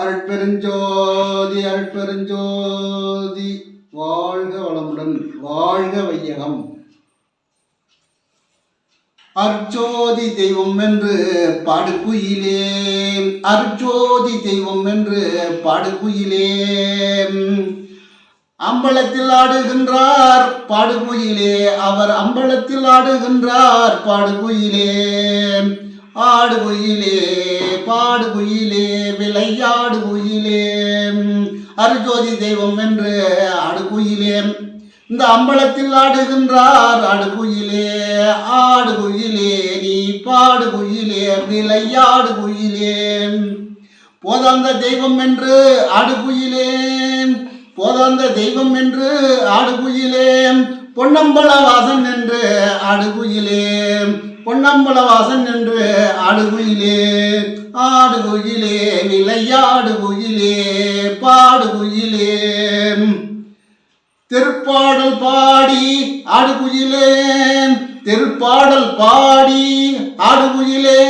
அருட்பெருஞ்சோதி அருட்பெருஞ்சோதி. வாழ்க வளமுடன் வாழ்க வையகம். அர்ச்சோதி தெய்வம் என்று பாடுகுயிலே அர்ச்சோதி தெய்வம் என்று பாடுகுயிலே அம்பலத்தில் ஆடுகின்றார் பாடுகுயிலே. அவர் அம்பலத்தில் ஆடுகின்றார் பாடுகுயிலே. ஆடுகுயிலே பாடுகுயிலே. விளையாடுகுயிலே அருஜோதி தெய்வம் என்று ஆடுகுயிலே. இந்த அம்பலத்தில் ஆடுகின்றார் ஆடுகுயிலே. ஆடுகுயிலே நீ பாடுகுயிலே விளையாடுகுயிலே. போதாந்த தெய்வம் என்று அடுகுயிலே போதாந்த தெய்வம் என்று ஆடுகுயிலே. பொன்னம்பலவாசன் என்று ஆடுகுயிலே. பொன்னம்பல வாசன் என்று ஆடுகுயிலே. ஆடுகுயிலே விளையாடுகுயிலே பாடுகுயிலே திருப்பாடல் பாடி ஆடுகுயிலே திருப்பாடல் பாடி ஆடுகுயிலே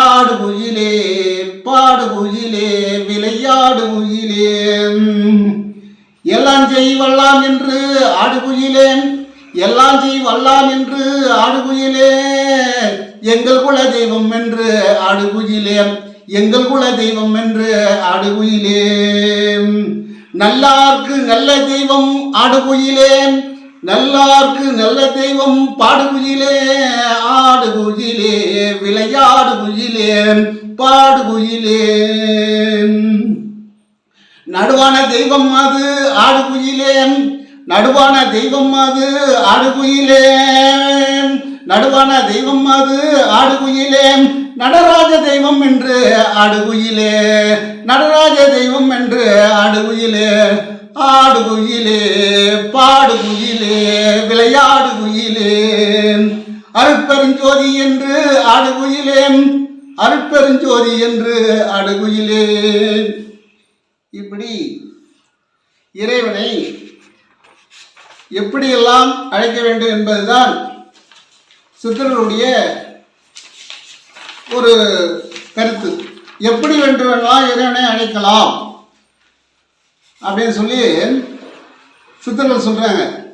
ஆடுகுயிலே பாடுகுயிலே விளையாடுகுயிலே எல்லாம் செய்வல்லாம் என்று ஆடுகுயிலே எல்லாம் செய்வல்லாம் என்று ஆடுகுயிலே எங்கள் குல தெய்வம் என்று ஆடுகுயிலே எங்கள் குல தெய்வம் என்று ஆடுகுயிலே நல்லார்க்கு நல்ல தெய்வம் ஆடுகுயிலே நல்லார்க்கு நல்ல தெய்வம் பாடுகுயிலே. ஆடுகுயிலே விளையாடுகுயிலே பாடுகுயிலே. நடுவான தெய்வம் அது ஆடுகுயிலே. நடுவான தெய்வம் அது ஆடுகுயிலே. நடுவான தெய்வம் அது ஆடுகுயிலே. நடராஜ தெய்வம் என்று ஆடுகுயிலே. நடராஜ தெய்வம் என்று ஆடுகுயிலே. ஆடுகுயிலே பாடுகுயிலே விளையாடுகுயிலே. அருட்பெருஞ்சோதி என்று ஆடுகுயிலே. அருட்பெருஞ்சோதி என்று ஆடுகுயிலே. இப்படி இறைவனை எப்படியெல்லாம் அழைக்க வேண்டும் என்பதுதான் சித்தர்களுடைய ஒரு கருத்து. எப்படி வென்று இறைவனை அழைக்கலாம்? அப்படின்னு சொல்லி சித்தர்கள் சொல்கிறாங்க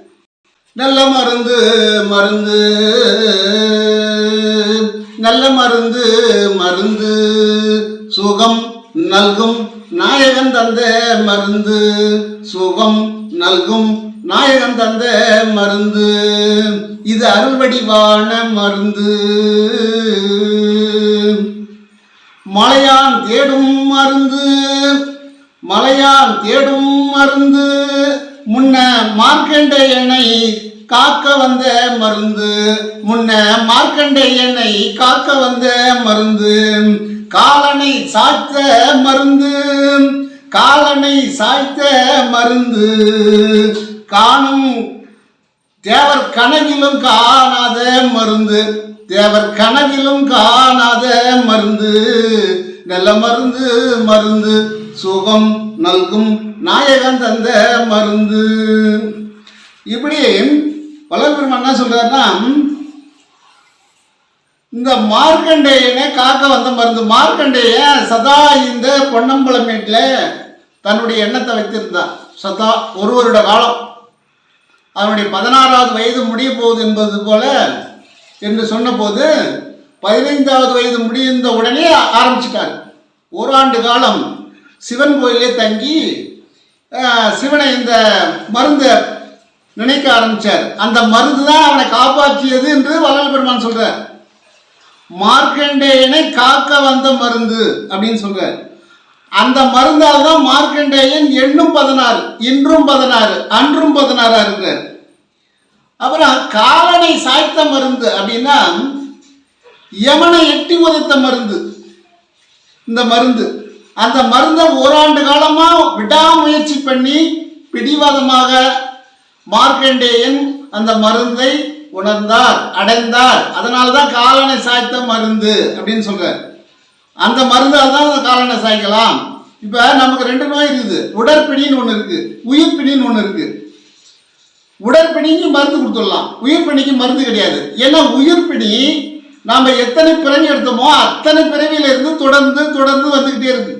நல்ல மருந்து மருந்து நல்ல மருந்து மருந்து சுகம் நல்கும். நாயகன் தந்த மருந்து சுகம் நல்கும். நாயகன் தந்த மருந்து இது அருள்வடிவான மருந்து. மலையான் தேடும் மருந்து மலையான் தேடும் மருந்து முன்ன மார்க்கண்டேயனை காக்க வந்த மருந்து முன்ன மார்க்கண்டேயனை காக்க வந்த மருந்து. காலனை சாய்த்த மருந்து காலனை சாய்த்த மருந்து. காணும். தேவர் கனவிலும் காணாத மருந்து. தேவர் கனவிலும் காணாத மருந்து. நல்ல மருந்து மருந்து. சுகம் நல்கும் நாயகன் தந்த மருந்து. இப்படி வளர்பெருமான் என்ன சொல்றாருன்னா இந்த மார்க்கண்டேயனை காக்க வந்த மருந்து. மார்க்கண்டேய சதா இந்த பொன்னம்பலமேட்டில் தன்னுடைய எண்ணத்தை வைத்திருந்தான் சதா ஒரு வருட காலம். அவனுடைய பதினாறாவது வயது முடிய போகுது என்பது போல என்று சொன்னபோது பதினைந்தாவது வயது முடிந்த உடனே ஆரம்பிச்சிட்டார். ஓராண்டு காலம் சிவன் கோயிலே தங்கி சிவனை இந்த மருந்தை நினைக்க ஆரம்பிச்சார். அந்த மருந்து தான் அவனை காப்பாற்றியது என்று வள்ளல் பெருமான் சொல்றார். மார்க்கண்டேயனை காக்க வந்த மருந்து அப்படின்னு சொல்றார். அந்த மருந்தால் தான் மார்க்கண்டேயன் எண்ணும் பதினாறு இன்றும் பதினாறு அன்றும் பதினாறா இருக்கிறார். அப்புறம் காலனை சாய்த்த மருந்து அப்படின்னா யமனை எட்டி உதைத்த மருந்து. இந்த மருந்து. அந்த மருந்தை ஓராண்டு காலமாக விடாமுயற்சி பண்ணி பிடிவாதமாக மார்க்கண்டேயன் அந்த மருந்தை உணர்ந்தார் அடைந்தார். அதனால தான் காலனை சாய்த்த மருந்து அப்படின்னு சொல்கிறார் அந்த மருந்தால் தான் அந்த காலனை சாய்க்கலாம். இப்போ நமக்கு ரெண்டு நோய் இருக்குது. உடற்பிணின்னு ஒன்று இருக்குது உயிர்ப்பிணின்னு ஒன்று இருக்குது உடற்பிணிக்கு மருந்து கொடுத்துடலாம். உயிர்ப்பிணிக்கு மருந்து கிடையாது. ஏன்னா உயிர்ப்பிணி நாம் எத்தனை பிறவி எடுத்தோமோ அத்தனை பிறவியிலிருந்து தொடர்ந்து தொடர்ந்து வந்துக்கிட்டே இருக்கு.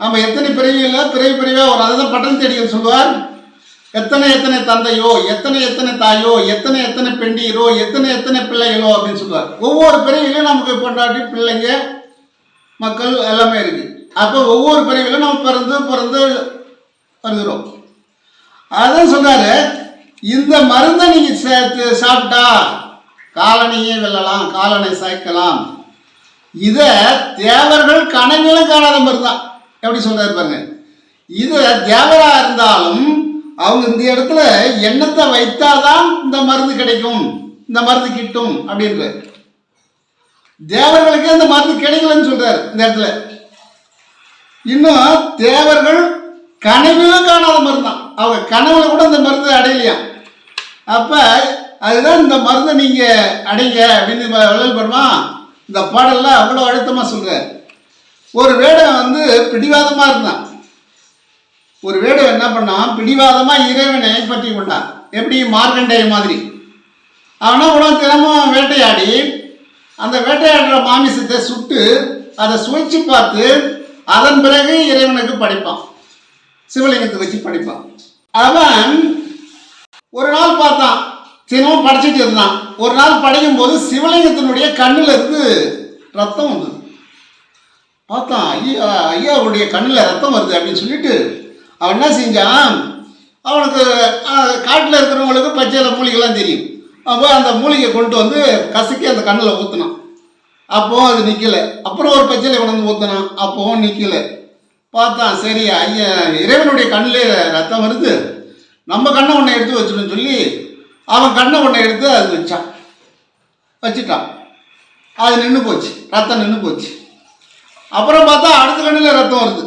நம்ம எத்தனை பிறவியில் பிறவி பிறவியாக வரும்? அதுதான் பட்டன் தேடிகள் சொல்லுவார். எத்தனை எத்தனை தந்தையோ எத்தனை எத்தனை தாயோ எத்தனை எத்தனை பெண்டியரோ எத்தனை எத்தனை பிள்ளைகளோ அப்படின்னு சொல்லுவார் ஒவ்வொரு பிறவிலையும் நமக்கு பொண்டாட்டி பிள்ளைங்க மக்கள் எல்லாமே இருக்கு. அப்போ ஒவ்வொரு பிறவிலும் நம்ம பிறந்து பிறந்து வருகிறோம். அதான் சொன்னாரு இந்த மருந்தை நீங்க சேர்த்து சாப்பிட்டா காலனையே வெல்லலாம் காலனை சாய்க்கலாம். இதை தேவர்கள் கணங்களும் காணாத மருந்தான் எப்படி சொல்றாரு பாருங்க. இது தேவராக இருந்தாலும் அவங்க இந்த இடத்துல எண்ணத்தை வைத்தாதான் இந்த மருந்து கிடைக்கும் இந்த மருந்து கிட்டும் அப்படின்ற தேவர்களுக்கே இந்த மருந்து கிடைக்கலன்னு சொல்றாரு இந்த இடத்துல. இன்னும் தேவர்கள் கனவிலும் காணாத மருந்து தான் அவங்க கனவுல கூட இந்த மருந்து அடையலையாம் அப்ப அதுதான் இந்த மருந்தை நீங்க அடைங்க அப்படின்னு வள்ளல் பெருமா இந்த பாடல்ல அவ்வளோ அழுத்தமா சொல்றாரு. ஒரு வேடம் வந்து பிடிவாதமா இருந்தான். ஒரு வேடம் என்ன பண்ணான் பிடிவாதமாக இறைவனை பற்றி கொண்டான் எப்படி? மார்க்கண்டேய மாதிரி. அவனா உணவு தினமும் வேட்டையாடி அந்த வேட்டையாடுற மாமிசத்தை சுட்டு அதை சுவைச்சு பார்த்து அதன் பிறகு இறைவனுக்கு படைப்பான். சிவலிங்கத்தை வச்சு படைப்பான். அவன் ஒரு நாள் பார்த்தான் தினமும் படைச்சிட்டு இருந்தான். ஒரு நாள் படைக்கும் போது சிவலிங்கத்தினுடைய கண்ணில் இருந்து ரத்தம் வந்தது. பார்த்தான் ஐயா ஐயாவுடைய கண்ணில் ரத்தம் வருது அப்படின்னு சொல்லிட்டு அவன் என்ன செஞ்சான்? அவனுக்கு காட்டில் இருக்கிறவங்களுக்கு பச்சையில மூலிகைலாம் தெரியும். அப்போ அந்த மூலிகை கொண்டு வந்து கசக்கி அந்த கண்ணில் ஊற்றினான் அப்போவும் அது நிற்கலை அப்புறம் ஒரு பச்சையில் கொண்டு வந்து ஊற்றினான் அப்போவும் நிற்கலை பார்த்தான் சரி ஐயா இறைவனுடைய கண்ணிலே ரத்தம் வருது. நம்ம கண்ணை ஒன்றை எடுத்து வச்சிடணும்னு சொல்லி அவன் கண்ணை ஒன்றை எடுத்து அது வச்சான். வச்சுட்டான். அது நின்று போச்சு. ரத்தம் நின்று போச்சு. அப்புறம் பார்த்தா அடுத்த கண்ணில் ரத்தம் வருது.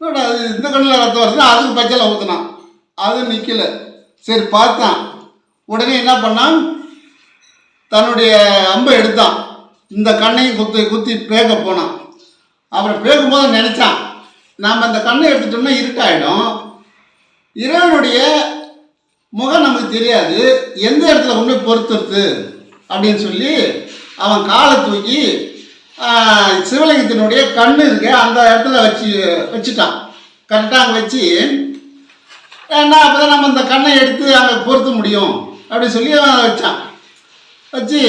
அது இந்த கண்ணில் ரத்தம் வருதுன்னா அதுக்கு பச்சையில் ஊற்றினான் அது நிற்கல சரி பார்த்தான். உடனே என்ன பண்ணான்? தன்னுடைய அம்பை எடுத்தான். இந்த கண்ணையும் குத்தி குத்தி பேக்க போனான். அப்புறம் பேக்கும்போது நினச்சான் நாம் அந்த கண்ணை எடுத்துட்டோம்னா இருட்டாயிடும். இறைவனுடைய முகம் நமக்கு தெரியாது. எந்த இடத்துல கொண்டு போய் அப்படின்னு சொல்லி அவன் காலை தூக்கி சிவலிங்கத்தினுடைய கண்ணு இருக்கு. அந்த இடத்துல வச்சு வச்சுட்டான். கரெக்டாக அங்கே வச்சு ஏன்னா அப்போ தான் நம்ம இந்த கண்ணை எடுத்து அங்கே பொருத்த முடியும். அப்படி சொல்லி அவன் அதை வச்சான். வச்சு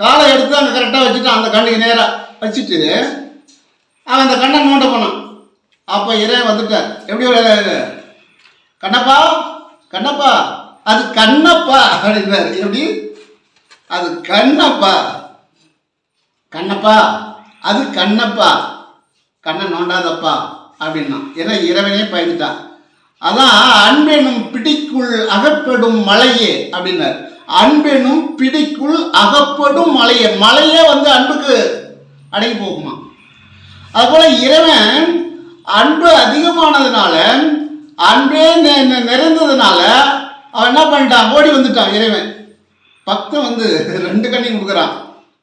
காலை எடுத்து அங்கே கரெக்டாக வச்சுட்டான். அந்த கண்ணுக்கு நேராக வச்சுட்டு அவன் அந்த கண்ணை நோண்ட போனான். அப்போ இறை வந்துட்டார். எப்படி கண்ணப்பா கண்ணப்பா அது கண்ணப்பா அப்படின்னாரு. எப்படி? அது கண்ணப்பா. கண்ணப்பா அது கண்ணப்பா. கண்ணை நோண்டாதப்பா அப்படின்னா. ஏன்னா இறைவனே பயந்துட்டான் அதான் அன்பெனும் பிடிக்குள் அகப்படும் மலையே அப்படின்னார். அன்பெனும் பிடிக்குள் அகப்படும் மலையே. மலையே வந்து அன்புக்கு அடங்கி போகுமா? அதுபோல இறைவன் அன்பு அதிகமானதுனால அன்பே நெ- நிறைந்ததுனால அவன் என்ன பண்ணிட்டான்? ஓடி வந்துட்டான் இறைவன். பக்தன் வந்து ரெண்டு கண்ணையும் கொடுக்குறான்.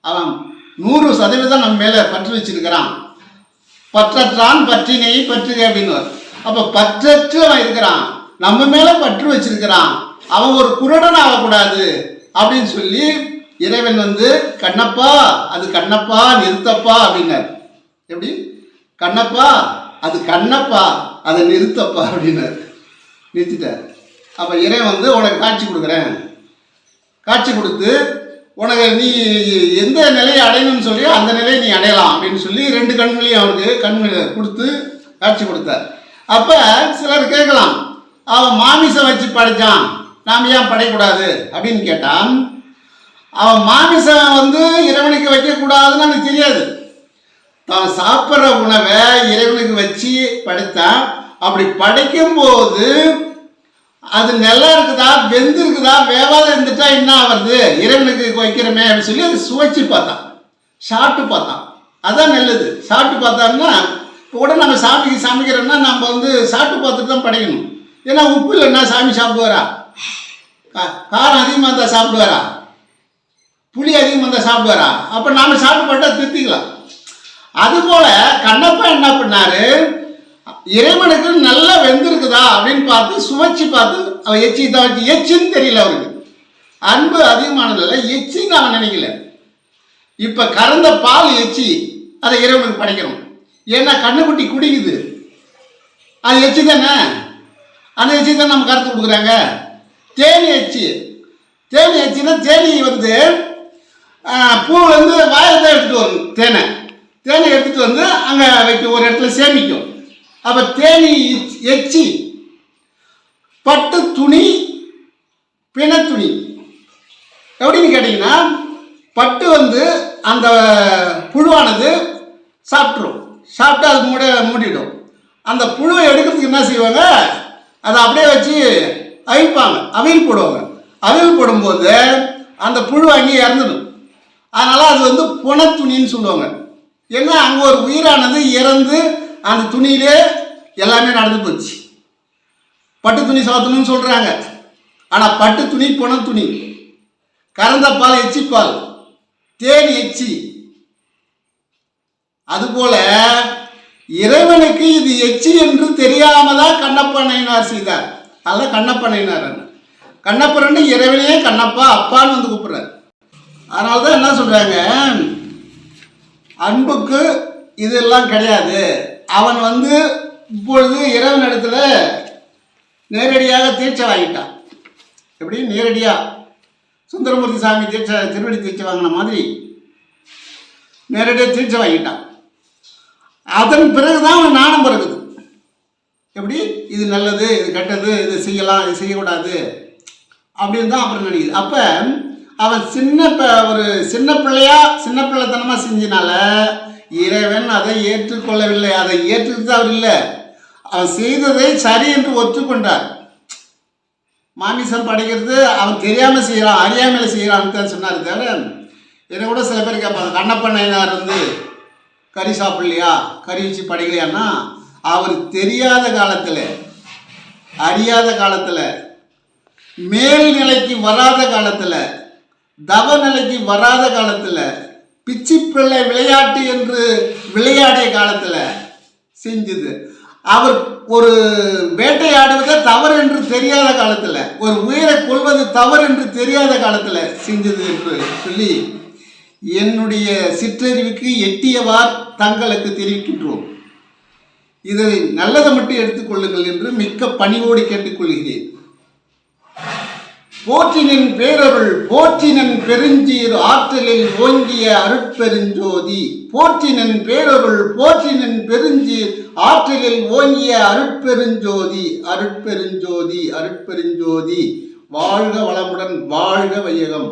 அவன் நூறு சதவீதம் நம்ம மேலே பற்று வச்சிருக்கிறான். பற்றற்றான் பற்றினை பற்றுக அப்படின்னு அப்போ பற்றற்று அவன் இருக்கிறான். நம்ம மேலே பற்று வச்சிருக்கிறான். அவன் ஒரு குருடன் ஆகக்கூடாது அப்படின்னு சொல்லி இறைவன் வந்து கண்ணப்பா அது கண்ணப்பா நிறுத்தப்பா அப்படின்னார். எப்படி? கண்ணப்பா அது கண்ணப்பா அதை நிறுத்தப்பா அப்படின்னார். நிறுத்திட்டார். அப்போ இறைவன் வந்து உனக்கு காட்சி கொடுக்குறேன். காட்சி கொடுத்து உனக்கு நீ எந்த நிலையை அடையணும்னு சொல்லி அந்த நிலையை நீ அடையலாம் அப்படின்னு சொல்லி ரெண்டு கண்களையும் அவருக்கு கண் கொடுத்து காட்சி கொடுத்தார். அப்போ சிலர் கேட்கலாம் அவன் மாமிசம் வச்சு படைச்சான் நாம் ஏன் படைக்கூடாது அப்படின்னு கேட்டான். அவன் மாமிசம் வந்து இறைவனுக்கு வைக்கக்கூடாதுன்னு எனக்கு தெரியாது. தான் சாப்பிட்ற உணவை இறைவனுக்கு வச்சு படைத்தான். அப்படி படைக்கும்போது அது நல்லா இருக்குதா? வெந்து இருக்குதா? வேவாத இருந்துட்டா என்ன ஆகிறது இறைவனுக்கு வைக்கிறமே அப்படின்னு சொல்லி அதை சுவைச்சு பார்த்தான். சாப்பிட்டு பார்த்தான். அதான் நல்லது. சாப்பிட்டு பார்த்தான்னா கூட நம்ம சாமிக்கு சமைக்கிறோம்னா நம்ம வந்து சாப்பிட்டு பார்த்துட்டு தான் படைக்கணும். ஏன்னா உப்பு இல்லைன்னா சாமி சாப்பிடுவாரா? கா- காரம் அதிகமாக இருந்தால் சாப்பிடுவாரா? புளி அதிகமாக இருந்தால் சாப்பிடுவாரா? அப்போ நாம் சாப்பிட்டு பார்த்தா திருத்திக்கலாம். அதுபோல் கண்ணப்பா என்ன பண்ணாரு? இறைவனுக்கு நல்லா வெந்திருக்குதா அப்படின்னு பார்த்து சுவைச்சு பார்த்து அவன் எச்சி தான் எச்சின்னு தெரியல அவருக்கு. அன்பு அதிகமானதில்ல எச்சின்னு அவன் நினைக்கல. இப்போ கறந்த பால் எச்சி அதை இறைவனுக்கு படைக்கணும். ஏன்னா கண்ணுக்குட்டி குடிக்குது. அது எச்சி தானே? அந்த எச்சி தான் நம்ம கருத்து கொடுக்குறாங்க. தேனி எச்சி. தேனி எச்சின்னா தேனி வந்து பூவிலேருந்து வாயில் தான் எடுத்துகிட்டு வரும் தேனை. தேனை எடுத்துகிட்டு வந்து அங்கே வைக்க ஒரு இடத்துல சேமிக்கும். அப்போ தேனி எச்- எச்சி பட்டு துணி பிணத்துணி. எப்படின்னு கேட்டிங்கன்னா பட்டு வந்து அந்த புழுவானது சாப்பிட்ரும் சாப்பிட்டு அது மூட மூடிடும். அந்த புழுவை எடுக்கிறதுக்கு என்ன செய்வாங்க? அதை அப்படியே வச்சு அவிப்பாங்க. அவியல் போடுவாங்க. அவியல் போடும்போது அந்த புழு அங்கேயே இறந்துடும். அதனால் அது வந்து புனத்துணின்னு சொல்லுவாங்க. ஏன்னா அங்கே ஒரு உயிரானது இறந்து அந்த துணியிலே எல்லாமே நடந்து போச்சு. பட்டு துணி சாத்தணும்னு சொல்கிறாங்க ஆனால் பட்டு துணி புன துணி. கறந்த பால் எச்சிப்பால் தேன் எச்சி. அதுபோல இறைவனுக்கு இது எச்சி என்று தெரியாம தான் கண்ணப்பனையினார் செய்தார். அதான் கண்ணப்பனையினார் கண்ணப்பரன்னு இறைவனையே கண்ணப்பா அப்பான்னு வந்து கூப்பிட்றாரு. அதனால தான் என்ன சொல்கிறாங்க அன்புக்கு இதெல்லாம் கிடையாது. அவன் வந்து இப்பொழுது இரவு நேரத்தில் நேரடியாக தீட்சை வாங்கிட்டான். எப்படி? நேரடியாக சுந்தரமூர்த்தி சாமி தீட்சை திருவடி தீட்சை வாங்கின மாதிரி நேரடியாக தீட்சை வாங்கிட்டான். அதன் பிறகுதான் அவன் நாணம் பிறகுது எப்படி? இது நல்லது இது கெட்டது இது செய்யலாம் இது செய்யக்கூடாது அப்படின்னு தான் அப்புறம் நினைக்குது. அப்போ அவன் சின்ன ஒரு சின்ன பிள்ளையா சின்ன பிள்ளைத்தனமாக செஞ்சினால இறைவன் அதை ஏற்றுக்கொள்ளவில்லை. அதை ஏற்றுக்கிட்டு அவர் இல்லை. அவன் செய்ததை சரி என்று ஒத்துக்கொண்டார். மாமிசம் படைக்கிறது அவன் தெரியாமல் செய்கிறான் அறியாமையில் செய்கிறான்னு தான் சொன்னார் தவிர என்னை கூட சில பேர் கேட்பாங்க கண்ணப்ப நயினார் வந்து கறி சாப்பிடலையா? கறி வச்சு படைக்கலையான்னா? அவர் தெரியாத காலத்தில் அறியாத காலத்தில் மேல்நிலைக்கு வராத காலத்தில் தவ நிலைக்கு வராத காலத்தில் பிச்சி பிள்ளை விளையாட்டு என்று விளையாடிய காலத்தில் செஞ்சது. அவர் ஒரு வேட்டையாடுவதை தவறு என்று தெரியாத காலத்தில் ஒரு உயிரை கொள்வது தவறு என்று தெரியாத காலத்தில் செஞ்சது என்று சொல்லி என்னுடைய சிற்றறிவுக்கு எட்டியவார் தங்களுக்கு தெரிவிக்கின்றோம். இதை நல்லதை மட்டும் எடுத்துக்கொள்ளுங்கள் என்று மிக்க பணிவோடு கேட்டுக்கொள்கிறேன் போற்றினின் பேரருள் போற்றினன் பெருஞ்சீர் ஆற்றலில் ஓங்கிய அருட்பெருஞ்சோதி. போற்றினன் பேரருள் போற்றினன் பெருஞ்சீர் ஆற்றலில் ஓங்கிய அருட்பெருஞ்சோதி. அருட்பெருஞ்சோதி அருட்பெருஞ்சோதி. வாழ்க வளமுடன் வாழ்க வையகம்.